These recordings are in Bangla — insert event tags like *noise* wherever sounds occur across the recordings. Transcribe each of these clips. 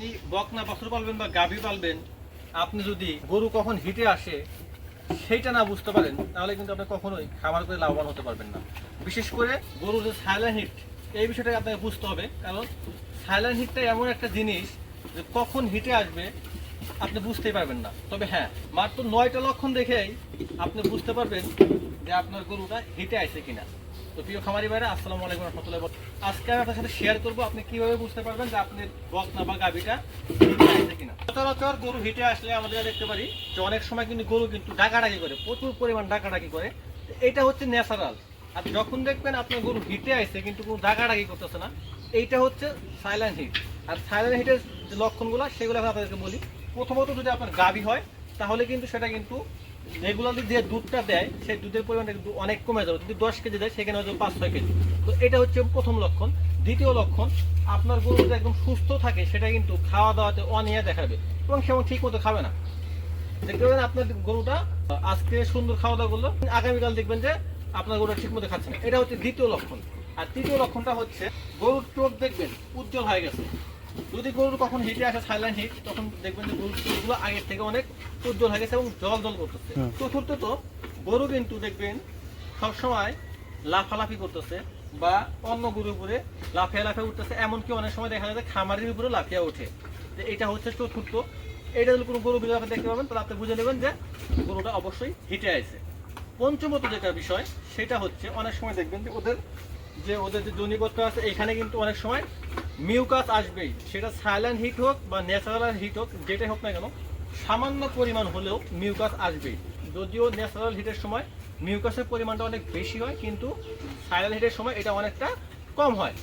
আপনি বকনা বছর পালবেন বা গাভী পালবেন, আপনি যদি গরু কখন হিটে আসে সেইটা না বুঝতে পারেন, তাহলে কিন্তু আপনি কখনোই খাবার করে লাভবান হতে পারবেন না। বিশেষ করে গরুর যে সাইলেন্ট হিট, এই বিষয়টা আপনাকে বুঝতে হবে, কারণ সাইলেন্ট হিটটা এমন একটা জিনিস যে কখন হিটে আসবে আপনি বুঝতেই পারবেন না। তবে হ্যাঁ মাত্র নয়টা লক্ষণ দেখেই আপনি বুঝতে পারবেন যে আপনার গরুটা হিটে আসছে কিনা। তো প্রিয় খামারি ভাইরা, আসসালামু আলাইকুম রহমতুল্লাহ আজকে আমি আপনার সাথে শেয়ার করব আপনি কীভাবে বুঝতে পারবেন যে আপনার বকনা বা গাভিটা হিটে আসছে কিনা। সচরাচর গরু হিটে আসলে আমরা দেখতে পারি যে অনেক সময় কিন্তু গরু কিন্তু ডাকাডাকি করে, প্রচুর পরিমাণ ডাকাডাকি করে। এটা হচ্ছে ন্যাচারাল আর যখন দেখবেন আপনার গরু হিটে আসছে কিন্তু কোনো ডাকাডাকি করতেছে না, এইটা হচ্ছে সাইলেন্ট হিট আর সাইলেন্ট হিটের যে লক্ষণগুলো, সেগুলো আমি আপনাদেরকে বলি। প্রথমত যদি আপনার গাভী হয়, তাহলে কিন্তু সেটা কিন্তু রেগুলারলি যে দুধটা দেয়, সেই দুধের পরিমাণটা কিন্তু অনেক কমে যাবে। যদি দশ কেজি দেয়, সেখানে হয়তো পাঁচ, ছয় কেজি। তো এটা হচ্ছে প্রথম লক্ষণ। দ্বিতীয় লক্ষণ, আপনার গরু যদি একদম সুস্থ থাকে, সেটা কিন্তু খাওয়া দাওয়াতে অনিয়া দেখাবে এবং সেমন ঠিক মতো খাবে না। দেখতে পাবেন আপনার গরুটা আজকে সুন্দর খাওয়া দাওয়া করল। আগামীকাল দেখবেন যে আপনার গরুটা ঠিক মতো খাচ্ছে না। এটা হচ্ছে দ্বিতীয় লক্ষণ। আর তৃতীয় লক্ষণটা হচ্ছে, গরুর চোখ দেখবেন উজ্জ্বল হয়ে গেছে। যদি গরুর কখন হিটে আসে সাইলেন্ট হিট তখন দেখবেন যে গরুর চোখগুলো আগের থেকে অনেক উজ্জ্বল হয়ে গেছে এবং জল জল করতেছে। হুম। চতুর্থত গরু কিন্তু দেখবেন সবসময় লাফালাফি করতেছে বা অন্য গরুর উপরে লাফিয়ে লাফিয়ে উঠতেছে। এমনকি অনেক সময় দেখা যায় যে খামারের উপরে লাফিয়ে ওঠে। তো এটা হচ্ছে চতুর্থ। এটা যদি কোনো গরু বিলে দেখতে পাবেন তাহলে আপনি বুঝে নেবেন যে গরুটা অবশ্যই হিটে আছে। পঞ্চমত যেটা বিষয় সেটা হচ্ছে অনেক সময় দেখবেন যে ওদের যে ওদের যে জনিপত্র আছে, এখানে কিন্তু অনেক সময় মিউকাস আসবেই। সেটা সাইলেন্ট হিট হোক বা ন্যাচারাল হিট হোক, যেটাই হোক না কেন, সামান্য পরিমাণ হলেও মিউকাস আসবেই। যদিও ন্যাচারাল হিটের সময় মিউকাসের পরিমাণটা অনেক বেশি হয়, কিন্তু সাইলেন্ট হিটের সময় এটা অনেকটা কম হয়।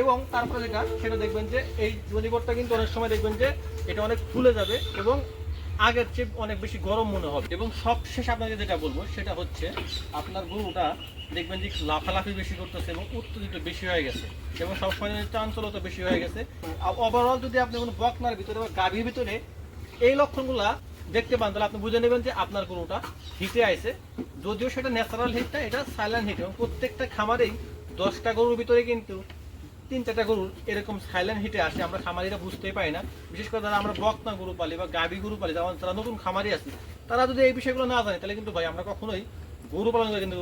এবং তারপরে যেটা, সেটা দেখবেন যে এই জনিপটটা কিন্তু অনেক সময় দেখবেন যে এটা অনেক ফুলে যাবে এবং আগের চেয়ে অনেক বেশি গরম মনে হবে। এবং সবশেষ আপনাকে যেটা বলব, সেটা হচ্ছে আপনার গরুটা দেখবেন যে লাফালাফি বেশি করতেছে এবং উত্তেজিত বেশি হয়ে গেছে এবং সবসময় চাঞ্চলতা বেশি হয়ে গেছে। ওভারঅল যদি আপনি কোনো বকনার ভিতরে বা গাভীর ভিতরে এই লক্ষণগুলা দেখতে পান, তাহলে আপনি বুঝে নেবেন যে আপনার গরুটা হিটে আইছে। যদিও সেটা ন্যাচারাল হিটটা এটা সাইলেন্ট হিট এবং প্রত্যেকটা খামারেই দশটা গরুর ভিতরে কিন্তু তিন চারটা গরুর এরকম সাইলেন্ট হিটে আসে, আমরা খামারিরা বুঝতেই পাই না। বিশেষ করে যারা আমরা বকনা গরু পালি বা গাভী গরু পালি যারা নতুন খামারি আছে, তারা যদি এই বিষয়গুলো না জানে, তাহলে কিন্তু ভাই আমরা কখনোই গরু পালন করে কিন্তু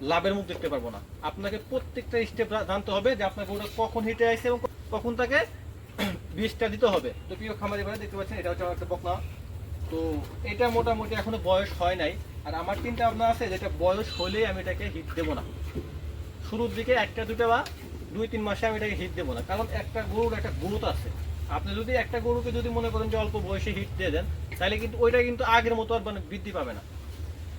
লাভের মুখ দেখতে পারব না। আপনাকে প্রত্যেকটা স্টেপ জানতে হবে যে আপনার গরুটা কখন হিটে আসছে এবং কখন তাকে *clears throat* বীজটা দিতে হবে। তো প্রিয় খামারি ভাই দেখতে পাচ্ছেন, এটা হচ্ছে আমার একটা বকনা। তো এটা মোটামুটি এখনও বয়স হয় নাই। আর আমার তিনটা আপনার আছে যেটা বয়স হলেই আমি এটাকে হিট দেবো না। শুরুর দিকে একটা দুটো বা দুই, তিন মাসে আমি এটাকে হিট দেবো না। কারণ একটা গরুর একটা গ্রোথ আছে। আপনি যদি একটা গরুকে যদি মনে করেন যে অল্প বয়সে হিট দিয়ে দেন, তাহলে কিন্তু ওইটা কিন্তু আগের মতো আর মানে বৃদ্ধি পাবে না।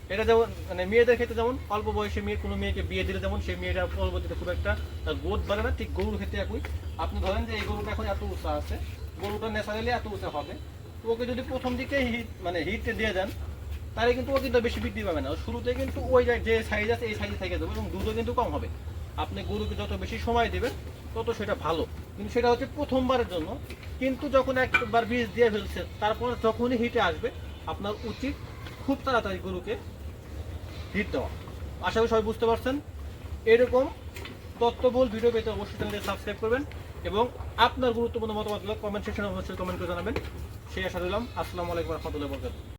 এটা যেমন মানে মেয়েদের ক্ষেত্রে যেমন, অল্প বয়সে মেয়ে, কোনো মেয়েকে বিয়ে দিলে যেমন, সেই মেয়েটা পরবর্তীতে খুব একটা গ্রোথ বাড়ে না। ঠিক গরুর ক্ষেত্রে একই। আপনি ধরেন যে এই গরুটা এখন এত উঁচা আছে, গরুটা ন্যাচারালি এত উঁচা হবে, তো ওকে যদি প্রথম দিকে হিট মানে হিটে দিয়ে যান তাহলে কিন্তু ও কিন্তু বেশি বৃদ্ধি পাবে না। শুরুতে কিন্তু ওই যে- সাইজ আছে, এই সাইজে থেকে দেবে এবং দুধও কিন্তু কম হবে। আপনি গরুকে যত বেশি সময় দেবেন, তত সেটা ভালো। কিন্তু সেটা হচ্ছে প্রথমবারের জন্য। কিন্তু যখন একবার বীজ দিয়ে ফেলছে, তারপর যখনই হিটে আসবে, আপনার উচিত খুব তাড়াতাড়ি গরুকে হিট দেওয়া। আশা করি সবাই বুঝতে পারছেন। এরকম তত্ত্ববল ভিডিও পেতে অবশ্যই চ্যানেলটি সাবস্ক্রাইব করবেন এবং আপনার গুরুত্বপূর্ণ মতামতগুলো কমেন্ট সেকশনে অবশ্যই কমেন্ট করে জানাবেন। সেই আশা দিলাম আসসালামু আলাইকুম রহমতুল্লাহ বরকাত